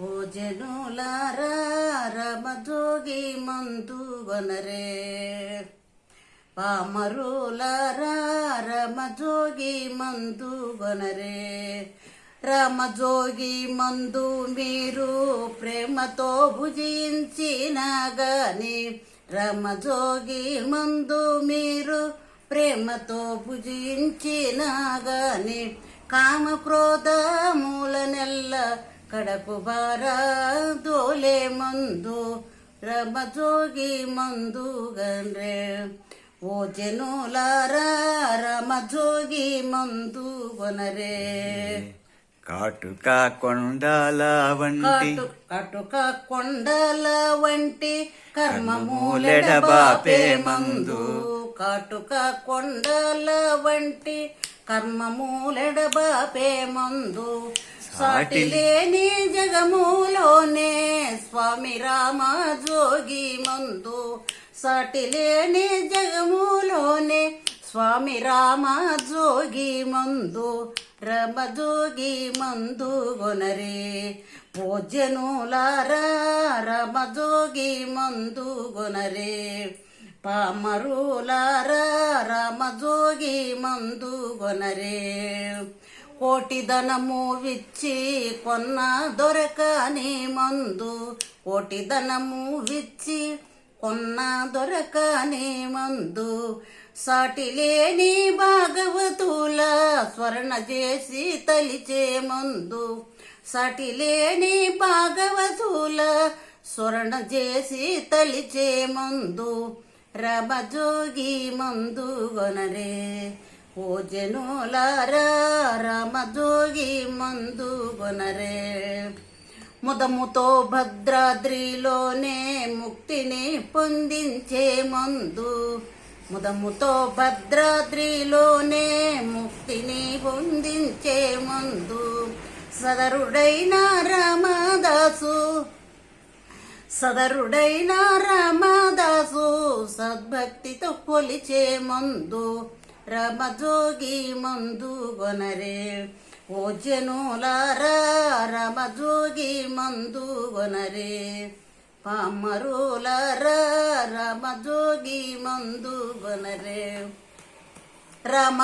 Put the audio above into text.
ఓ జనులారా మందు వనరే. పామరులారా రమజోగి మందు వనరే. రమజోగి మందు మీరు ప్రేమతో భుజించిన గాని మందు మీరు ప్రేమతో భుజించిన గాని కామ క్రోధ మూల నెల్ల కడపు బారా దోలే మందు రమజోగి మందు గన్రే ఓ జనులారా రమజోగి మందు గొనరే కాటుక కొండాల వంటి కాటు కటుక కొండల వంటి కర్మమూలెడబాపే కర్మమూలెడబాపే మందు కాటుక కొండల వంటి కర్మమూలెడబాపే మందు సాటి లేని జగములోనే స్వామి రామ జోగి మందు సాటి లేని జగములోనే స్వామి రామ జోగి మందు రమ జోగి మందు గొనరే పూజనులారా రమ జోగి మందు గొనరే పామరులారా మందు గొనరే కోటి ధనము విచ్చి కొన్న దొరకని మందు కోటి ధనము విచ్చి కొన్న దొరకని మందు. సాటి లేని భాగవతుల స్వర్ణ చేసి తలిచే మందు. సాటి లేని భాగవతుల స్వర్ణ చేసి తలిచే మందు. రమజోగి మందు గొనరే ఓ జనులారా రమజోగి మందు గొనరే ముదముతో భద్రాద్రిలోనే ముక్తిని పొందించే మందు. ముదముతో భద్రాద్రిలోనే ముక్తిని పొందించే మందు. సదరుడైన రామదాసు సదరుడైన రామదాసు సద్భక్తితో పొలిచే మందు రమజోగి మందు గొనరే ఓ జనులారా రమజోగి మందు గొనరే పామరులారా రమజోగి మందు గొనరే రమ